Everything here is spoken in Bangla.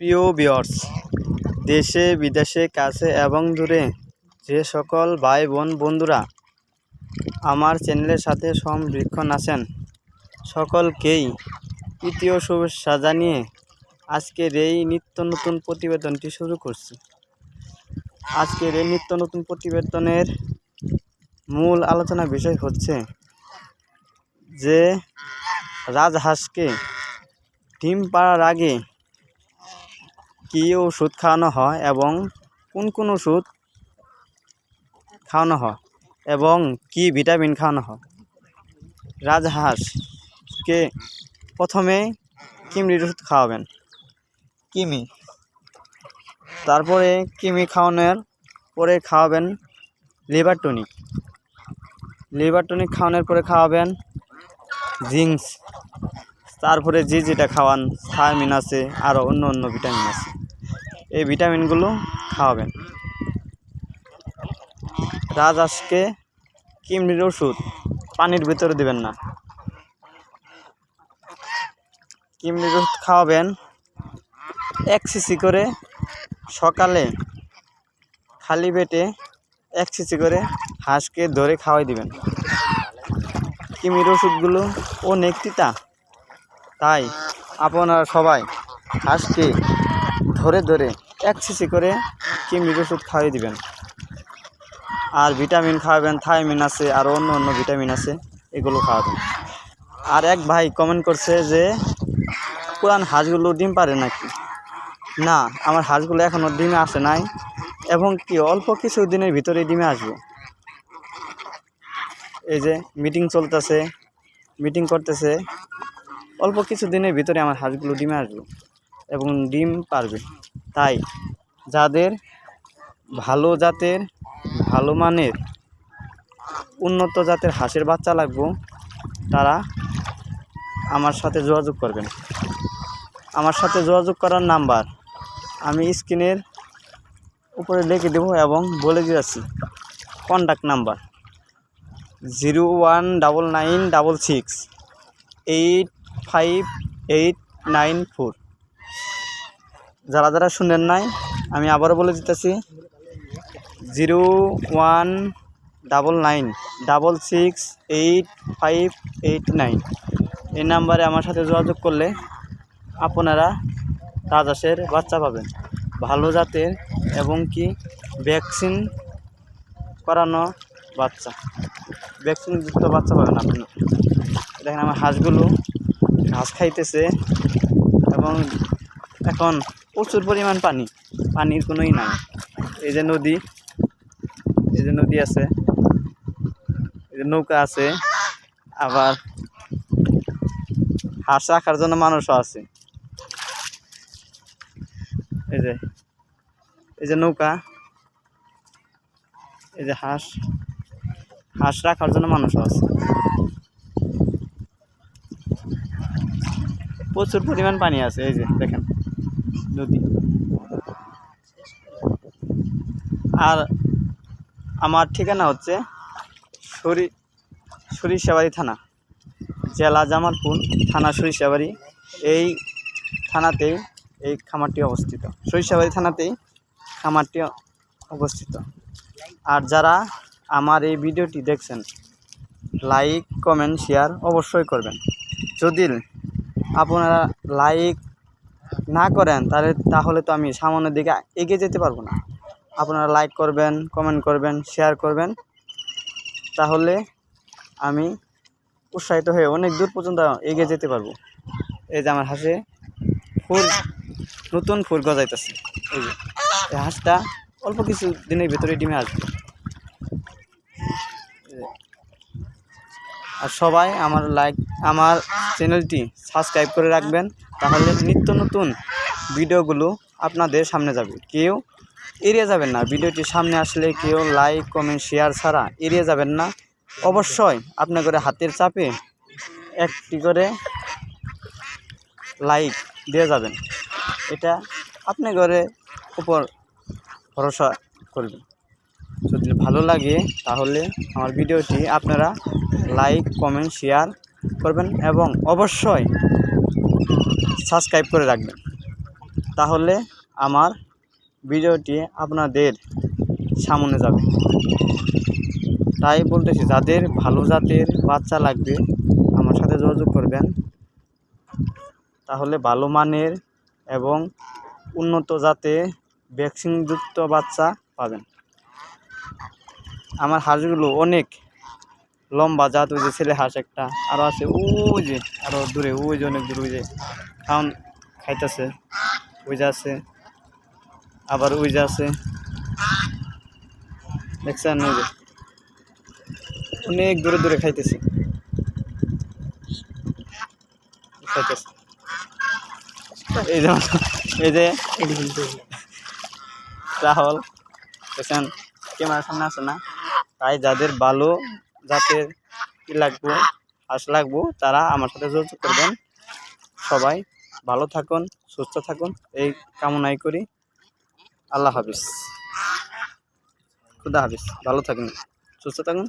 প্রিয় ভিউয়ার্স, দেশে, বিদেশে, কাছে এবং দূরে যে সকল ভাই বোন বন্ধুরা আমার চ্যানেলের সাথে সম্পৃক্ষণ আছেন, সকলকেই তৃতীয় শুভেচ্ছা জানিয়ে আজকের এই নিত্য নতুন প্রতিবেদনটি শুরু করছি। আজকের এই নিত্য নতুন প্রতিবেদনের মূল আলোচনা বিষয় হচ্ছে যে রাজহাঁসকে ডিম পাড়ার আগে কী ওষুধ খাওয়ানো হয় এবং কোন কোন ওষুধ খাওয়ানো হয় এবং কি ভিটামিন খাওয়ানো হয়? রাজহাঁসকে প্রথমে কিমড়ির ওষুধ খাওয়াবেন? কিমি। তারপরে কিমি খাওয়ানোর পরে খাওয়াবেন লিভার টনিক। লিভার টনিক খাওয়ানোর পরে খাওয়াবেন জিঙ্কস তারপরে যে যেটা খাওয়ান থায়ামিন আছে, আরও অন্য অন্য ভিটামিন আছে। এই ভিটামিনগুলো খাওয়াবেন। রাজহাঁসকে কিমড়ির ওষুধ। পানির ভিতরে দেবেন না। কিমড়ির ওষুধ খাওয়াবেন। এক সিসি করে সকালে খালি পেটে এক সিসি করে হাঁসকে ধরে খাওয়াই দিবেন। কিমির ওষুধগুলো অনেক তিতা। তাই আপনারা সবাই হাঁসকে ধরে ধরে এক সিসি করে কিমির ওষুধ খাওয়াই দিবেন। আর ভিটামিন খাওয়াবেন, থাইমিন আছে, আর অন্য অন্য ভিটামিন আছে, এগুলো খাওয়াবেন। আর এক ভাই কমেন্ট করছে যে পুরান হাঁসগুলো ডিম পারে নাকি? না, আমার হাঁসগুলো এখনও ডিমে আসে নাই এবং কি অল্প কিছু দিনের ভিতরে ডিমে আসবে। এই যে মিটিং চলতেছে মিটিং করতেছে, অল্প কিছু দিনের ভিতরে আমার হাঁসগুলো ডিমে আসবে। এবং ডিম পারবে। তাই যাদের ভালো জাতের, ভালো মানের, উন্নত জাতের হাঁসের বাচ্চা লাগবে, তারা আমার সাথে যোগাযোগ করবেন। আমার সাথে যোগাযোগ করার নাম্বার আমি স্ক্রিনের উপরে লিখে দেবো এবং বলে দিয়েছি contact number zero one double nine double six eight five eight nine four. যারা যারা শুনেন নাই, আমি আবারও বলে দিতেছি, zero one double nine, double six eight five eight nine. এই নাম্বারে আমার সাথে যোগাযোগ করলে আপনারা রাজহাঁসের বাচ্চা পাবেন। ভালো জাতের এবং কি ভ্যাকসিন করানো বাচ্চা। ভ্যাকসিনযুক্ত বাচ্চা পাবেন আপনি দেখেন আমার হাঁসগুলো ঘাস খাইতেছে এবং এখন প্রচুর পরিমাণ পানি। পানির কোনোই নাই। এই যে নদী, এই যে নদী আছে, এই যে নৌকা আছে, আবার হাঁস রাখার জন্য মানুষও আছে। এই যে এই যে নৌকা, এই যে হাঁস হাঁস রাখার জন্য মানুষও আছে। প্রচুর পরিমাণ পানি আছে, এই যে দেখেন। নদী। আর আমার ঠিকানা হচ্ছে সরি, সরিষাবাড়ি থানা, জেলা জামালপুর, থানা সরিষাবাড়ি। এই থানাতেই এই খামারটি অবস্থিত। সরিষাবাড়ি থানাতেই খামারটি অবস্থিত। আর যারা আমার এই ভিডিওটি দেখছেন, লাইক, কমেন্ট, শেয়ার অবশ্যই করবেন। যদি আপনারা লাইক না করেন, তাহলে তাহলে তো আমি সামনের দিকে এগিয়ে যেতে পারব না। আপনারা লাইক করবেন কমেন্ট করবেন শেয়ার করবেন। তাহলে আমি উৎসাহিত হয়ে অনেক দূর পর্যন্ত এগিয়ে যেতে পারব। এই যে আমার হাঁসে ফুল, নতুন ফুল গজাইতেছে। এই যে হাঁসটা অল্প কিছু দিনের ভিতরে ডিমে আসবে এই যে। আর সবাই আমার লাইক আমার চ্যানেলটি সাবস্ক্রাইব করে রাখবেন, তাহলে নিত্য নতুন ভিডিওগুলো আপনাদের সামনে যাবে। কেউ এড়িয়ে যাবেন না, ভিডিওটি সামনে আসলে কেউ লাইক কমেন্ট শেয়ার ছাড়া এড়িয়ে যাবেন না। অবশ্যই আপনার করে হাতের চাপে একটি করে লাইক দিয়ে যাবেন। এটা আপনার ঘরে উপর ভরসা করবেন। যদি ভালো লাগে তাহলে আমার ভিডিওটি আপনারা লাইক, কমেন্ট, শেয়ার করবেন এবং অবশ্যই সাবস্ক্রাইব করে রাখবেন। তাহলে আমার ভিডিওটি আপনাদের সামনে যাবে। তাই বলতেছি, যাদের ভালো জাতের বাচ্চা লাগবে, আমার সাথে যোগাযোগ করবেন। তাহলে ভালো মানের এবং উন্নত জাতে ভ্যাকসিনযুক্ত বাচ্চা পাবেন। আমার হাঁসগুলো অনেক লম্বা জাত ওই যে ছেলে হাঁস একটা আরও আছে ওই যে আরও দূরে ওই যে অনেক দূরে ওই যে খাওন খাইতেছে ওই যে আছে আবার ওই যে আছে দেখছেন ওই যে অনেক দূরে দূরে খাইতেছে খাইতেছে এই যে এই যে। রাহুল দেখছেন ক্যামেরার সামনে আছে না? তাই যাদের ভালো জাতের কি লাগবো, হাঁস লাগবো, তারা আমার সাথে যোগাযোগ করবেন। সবাই ভালো থাকুন, সুস্থ থাকুন, এই কামনাই করি। আল্লাহ হাফিজ। খুদা হাফিজ। ভালো থাকুন, সুস্থ থাকুন।